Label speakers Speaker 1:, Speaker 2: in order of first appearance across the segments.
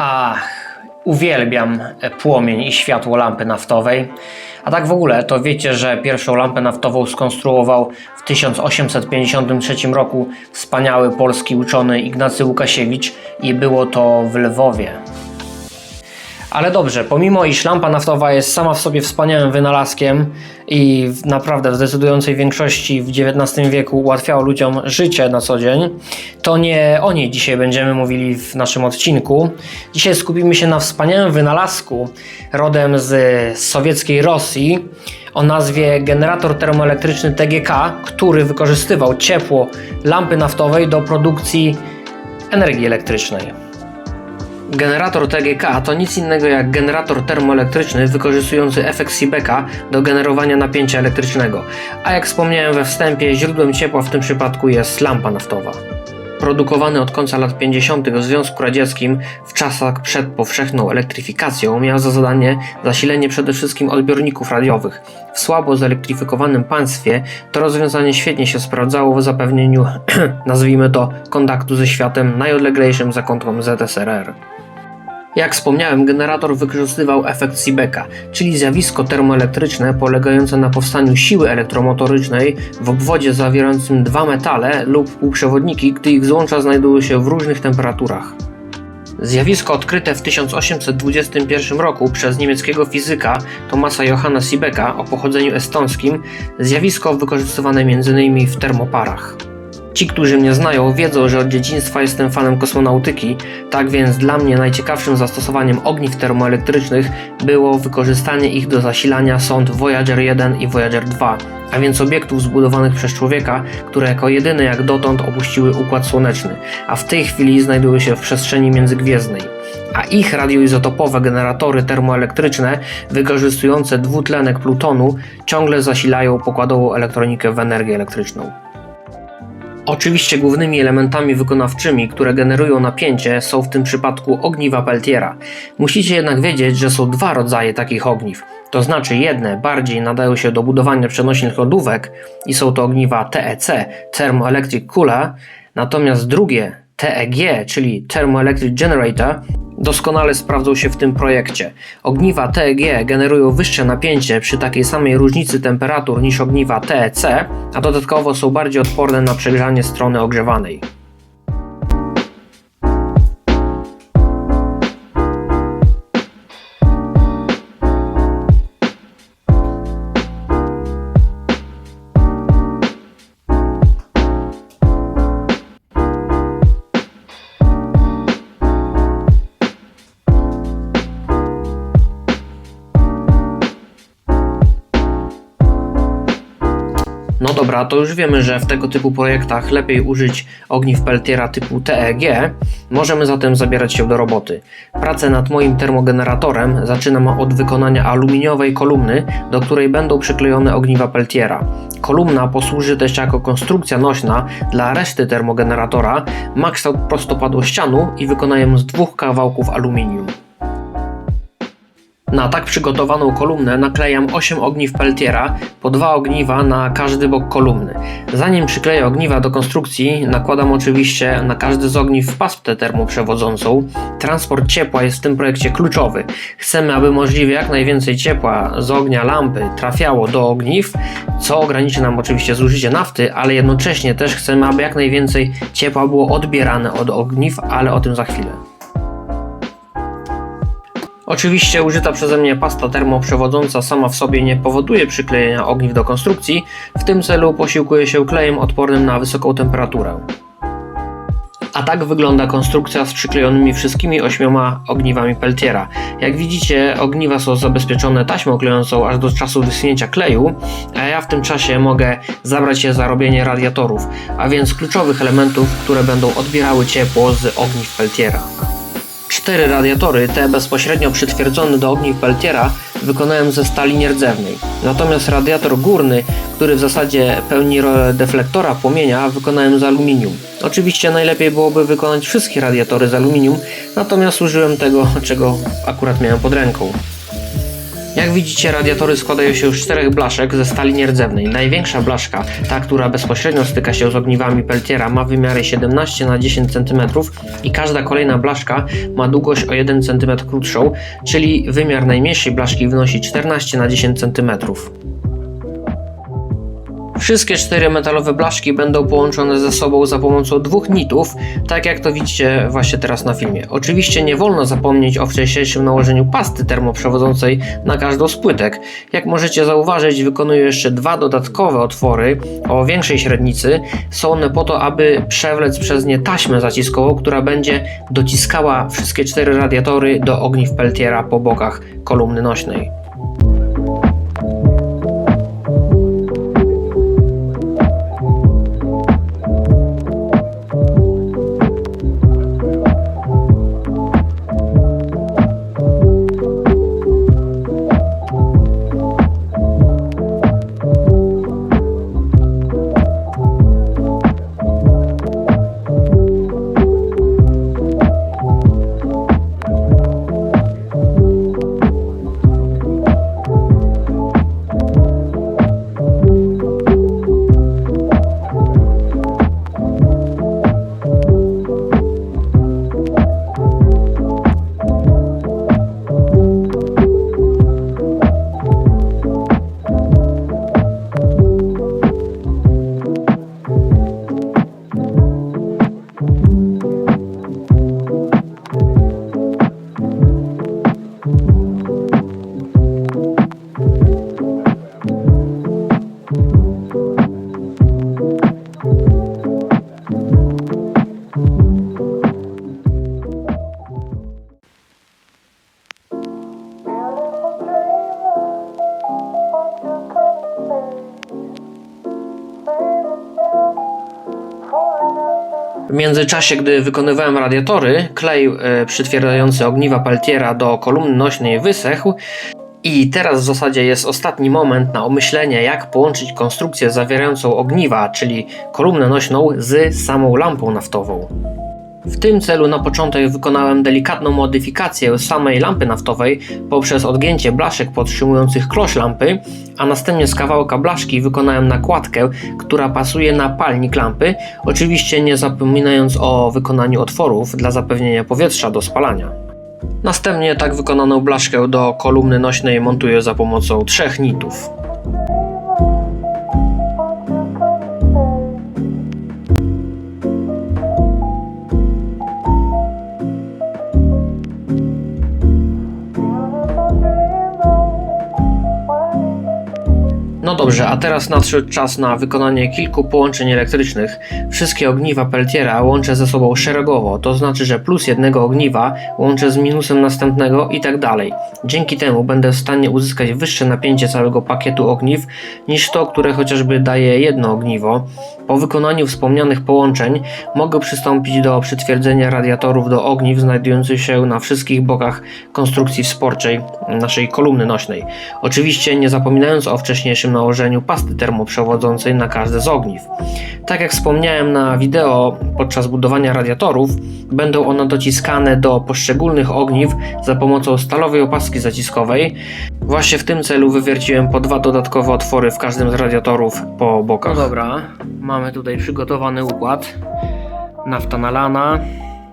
Speaker 1: Ach, uwielbiam płomień i światło lampy naftowej. A tak w ogóle, to wiecie, że pierwszą lampę naftową skonstruował w 1853 roku wspaniały polski uczony Ignacy Łukasiewicz i było to w Lwowie. Ale dobrze, pomimo iż lampa naftowa jest sama w sobie wspaniałym wynalazkiem i naprawdę w zdecydującej większości w XIX wieku ułatwiało ludziom życie na co dzień, to nie o niej dzisiaj będziemy mówili w naszym odcinku. Dzisiaj skupimy się na wspaniałym wynalazku rodem z sowieckiej Rosji o nazwie generator termoelektryczny TGK, który wykorzystywał ciepło lampy naftowej do produkcji energii elektrycznej. Generator TGK to nic innego jak generator termoelektryczny wykorzystujący efekt Seebeeka do generowania napięcia elektrycznego, a jak wspomniałem we wstępie, źródłem ciepła w tym przypadku jest lampa naftowa. Produkowany od końca lat 50. w Związku Radzieckim w czasach przed powszechną elektryfikacją miał za zadanie zasilenie przede wszystkim odbiorników radiowych. W słabo zelektryfikowanym państwie to rozwiązanie świetnie się sprawdzało w zapewnieniu, nazwijmy to, kontaktu ze światem najodleglejszym za kątką ZSRR. Jak wspomniałem, generator wykorzystywał efekt Seebeeka, czyli zjawisko termoelektryczne polegające na powstaniu siły elektromotorycznej w obwodzie zawierającym dwa metale lub półprzewodniki, gdy ich złącza znajdują się w różnych temperaturach. Zjawisko odkryte w 1821 roku przez niemieckiego fizyka Thomasa Johanna Seebeeka o pochodzeniu estońskim, zjawisko wykorzystywane m.in. w termoparach. Ci, którzy mnie znają, wiedzą, że od dzieciństwa jestem fanem kosmonautyki, tak więc dla mnie najciekawszym zastosowaniem ogniw termoelektrycznych było wykorzystanie ich do zasilania sond Voyager 1 i Voyager 2, a więc obiektów zbudowanych przez człowieka, które jako jedyne jak dotąd opuściły Układ Słoneczny, a w tej chwili znajdują się w przestrzeni międzygwiezdnej. A ich radioizotopowe generatory termoelektryczne, wykorzystujące dwutlenek plutonu, ciągle zasilają pokładową elektronikę w energię elektryczną. Oczywiście głównymi elementami wykonawczymi, które generują napięcie, są w tym przypadku ogniwa Peltiera. Musicie jednak wiedzieć, że są dwa rodzaje takich ogniw. To znaczy jedne bardziej nadają się do budowania przenośnych lodówek i są to ogniwa TEC, Thermoelectric Cooler, natomiast drugie TEG, czyli Thermoelectric Generator, doskonale sprawdzą się w tym projekcie. Ogniwa TEG generują wyższe napięcie przy takiej samej różnicy temperatur niż ogniwa TEC, a dodatkowo są bardziej odporne na przegrzanie strony ogrzewanej. Dobra, to już wiemy, że w tego typu projektach lepiej użyć ogniw Peltiera typu TEG. Możemy zatem zabierać się do roboty. Pracę nad moim termogeneratorem zaczynam od wykonania aluminiowej kolumny, do której będą przyklejone ogniwa Peltiera. Kolumna posłuży też jako konstrukcja nośna dla reszty termogeneratora. Ma kształt prostopadłościanu i wykonaję ją z dwóch kawałków aluminium. Na tak przygotowaną kolumnę naklejam 8 ogniw Peltiera, po dwa ogniwa na każdy bok kolumny. Zanim przykleję ogniwa do konstrukcji, nakładam oczywiście na każdy z ogniw pasptę termoprzewodzącą. Transport ciepła jest w tym projekcie kluczowy. Chcemy, aby możliwie jak najwięcej ciepła z ognia lampy trafiało do ogniw, co ograniczy nam oczywiście zużycie nafty, ale jednocześnie też chcemy, aby jak najwięcej ciepła było odbierane od ogniw, ale o tym za chwilę. Oczywiście użyta przeze mnie pasta termoprzewodząca sama w sobie nie powoduje przyklejenia ogniw do konstrukcji, w tym celu posiłkuję się klejem odpornym na wysoką temperaturę. A tak wygląda konstrukcja z przyklejonymi wszystkimi ośmioma ogniwami Peltiera. Jak widzicie, ogniwa są zabezpieczone taśmą klejącą aż do czasu wyschnięcia kleju, a ja w tym czasie mogę zabrać się za robienie radiatorów, a więc kluczowych elementów, które będą odbierały ciepło z ogniw Peltiera. Cztery radiatory, te bezpośrednio przytwierdzone do ogniw Peltiera, wykonałem ze stali nierdzewnej. Natomiast radiator górny, który w zasadzie pełni rolę deflektora płomienia, wykonałem z aluminium. Oczywiście najlepiej byłoby wykonać wszystkie radiatory z aluminium, natomiast użyłem tego, czego akurat miałem pod ręką. Jak widzicie, radiatory składają się z czterech blaszek ze stali nierdzewnej. Największa blaszka, ta, która bezpośrednio styka się z ogniwami Peltiera, ma wymiary 17 na 10 cm i każda kolejna blaszka ma długość o 1 cm krótszą, czyli wymiar najmniejszej blaszki wynosi 14 na 10 cm. Wszystkie cztery metalowe blaszki będą połączone ze sobą za pomocą dwóch nitów, tak jak to widzicie właśnie teraz na filmie. Oczywiście nie wolno zapomnieć o wcześniejszym nałożeniu pasty termoprzewodzącej na każdą z płytek. Jak możecie zauważyć, wykonuję jeszcze dwa dodatkowe otwory o większej średnicy. Są one po to, aby przewlec przez nie taśmę zaciskową, która będzie dociskała wszystkie cztery radiatory do ogniw Peltiera po bokach kolumny nośnej. W międzyczasie, gdy wykonywałem radiatory, klej e, przytwierdzający ogniwa Peltiera do kolumny nośnej wysechł i teraz w zasadzie jest ostatni moment na omyślenie, jak połączyć konstrukcję zawierającą ogniwa, czyli kolumnę nośną, z samą lampą naftową. W tym celu na początek wykonałem delikatną modyfikację samej lampy naftowej poprzez odgięcie blaszek podtrzymujących klosz lampy, a następnie z kawałka blaszki wykonałem nakładkę, która pasuje na palnik lampy, oczywiście nie zapominając o wykonaniu otworów dla zapewnienia powietrza do spalania. Następnie tak wykonaną blaszkę do kolumny nośnej montuję za pomocą trzech nitów. Dobrze, a teraz nadszedł czas na wykonanie kilku połączeń elektrycznych. Wszystkie ogniwa Peltiera łączę ze sobą szeregowo, to znaczy, że plus jednego ogniwa łączę z minusem następnego i tak dalej. Dzięki temu będę w stanie uzyskać wyższe napięcie całego pakietu ogniw niż to, które chociażby daje jedno ogniwo. Po wykonaniu wspomnianych połączeń mogę przystąpić do przytwierdzenia radiatorów do ogniw znajdujących się na wszystkich bokach konstrukcji wsporczej naszej kolumny nośnej. Oczywiście nie zapominając o wcześniejszym nałożeniu pasty termoprzewodzącej na każde z ogniw. Tak jak wspomniałem na wideo podczas budowania radiatorów, będą one dociskane do poszczególnych ogniw za pomocą stalowej opaski zaciskowej. Właśnie w tym celu wywierciłem po dwa dodatkowe otwory w każdym z radiatorów po bokach. No dobra, mamy tutaj przygotowany układ. Nafta nalana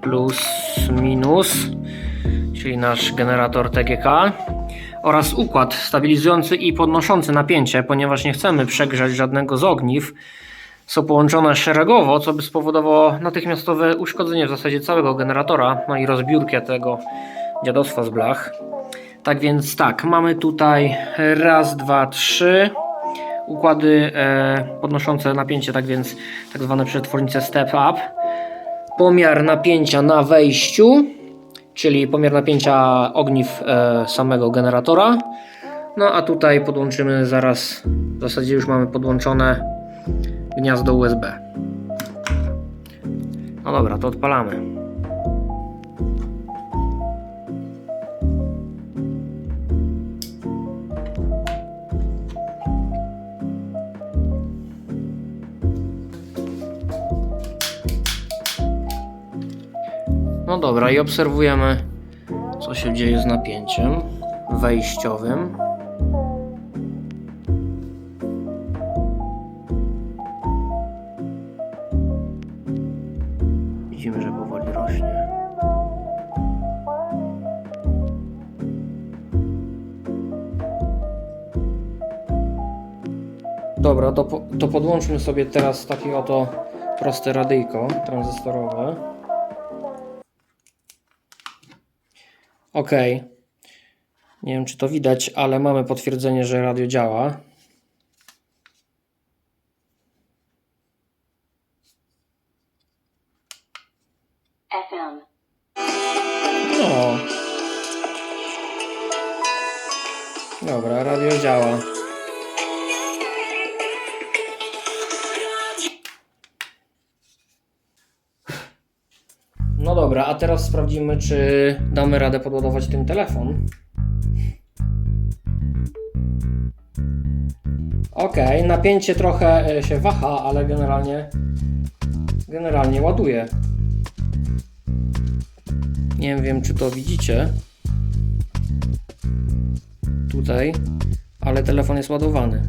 Speaker 1: plus minus, czyli nasz generator TGK oraz układ stabilizujący i podnoszący napięcie, ponieważ nie chcemy przegrzać żadnego z ogniw. Są połączone szeregowo, co by spowodowało natychmiastowe uszkodzenie w zasadzie całego generatora, no i rozbiórkę tego dziadostwa z blach. Tak więc tak, mamy tutaj raz, dwa, trzy układy e, podnoszące napięcie, tak więc tak zwane przetwornice step up. Pomiar napięcia na wejściu, czyli pomiar napięcia ogniw e, samego generatora. No a tutaj podłączymy zaraz, w zasadzie już mamy podłączone gniazdo USB. No dobra, to odpalamy. No dobra, i obserwujemy, co się dzieje z napięciem wejściowym. Widzimy, że powoli rośnie. Dobra, to, po, to podłączmy sobie teraz takie oto proste radyjko tranzystorowe. Ok. Nie wiem, czy to widać, ale mamy potwierdzenie, że radio działa. Dobra, a teraz sprawdzimy, czy damy radę podładować tym telefon. Ok, napięcie trochę e, się waha, ale generalnie generalnie ładuje. Nie wiem, czy to widzicie. Tutaj, ale telefon jest ładowany.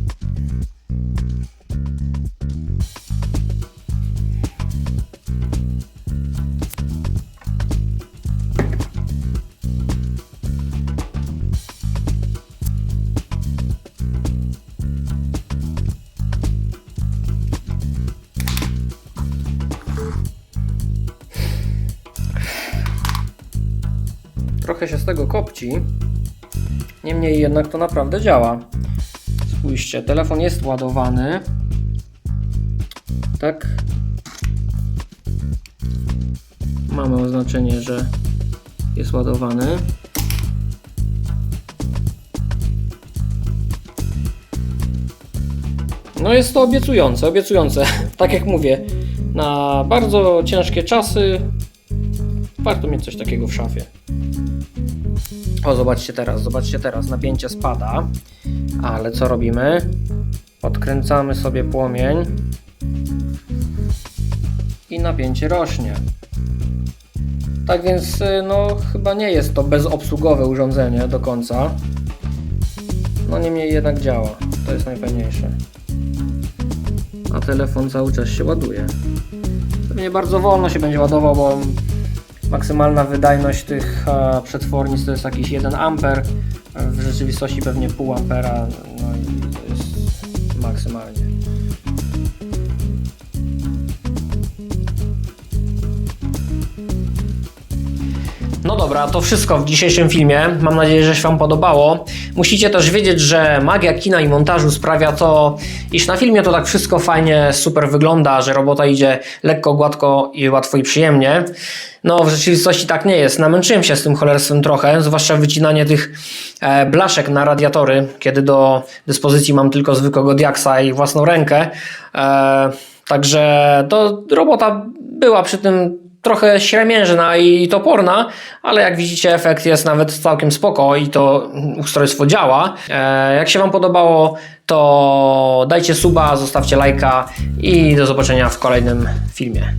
Speaker 1: Trochę się z tego kopci. Niemniej jednak to naprawdę działa. Spójrzcie, telefon jest ładowany. Tak. Mamy oznaczenie, że jest ładowany. No jest to obiecujące, obiecujące. Tak jak mówię, na bardzo ciężkie czasy warto mieć coś takiego w szafie. O, zobaczcie teraz, zobaczcie teraz, napięcie spada, ale co robimy? Odkręcamy sobie płomień i napięcie rośnie. Tak więc, y, no, chyba nie jest to bezobsługowe urządzenie do końca. No, niemniej jednak działa. To jest najfajniejsze. A telefon cały czas się ładuje. Pewnie bardzo wolno się będzie ładował, bo Maksymalna wydajność tych e, przetwornic to jest jakiś 1 amper. W rzeczywistości pewnie pół ampera. No No dobra, to wszystko w dzisiejszym filmie. Mam nadzieję, że się Wam podobało. Musicie też wiedzieć, że magia kina i montażu sprawia to, iż na filmie to tak wszystko fajnie, super wygląda, że robota idzie lekko, gładko i łatwo i przyjemnie. No, w rzeczywistości tak nie jest. Namęczyłem się z tym cholerstwem trochę, zwłaszcza wycinanie tych e, blaszek na radiatory, kiedy do dyspozycji mam tylko zwykłego diaksa i własną rękę. E, także to robota była przy tym trochę śremiężna i toporna, ale jak widzicie efekt jest nawet całkiem spoko i to ustrojstwo działa. E, jak się Wam podobało, to dajcie suba, zostawcie lajka i do zobaczenia w kolejnym filmie.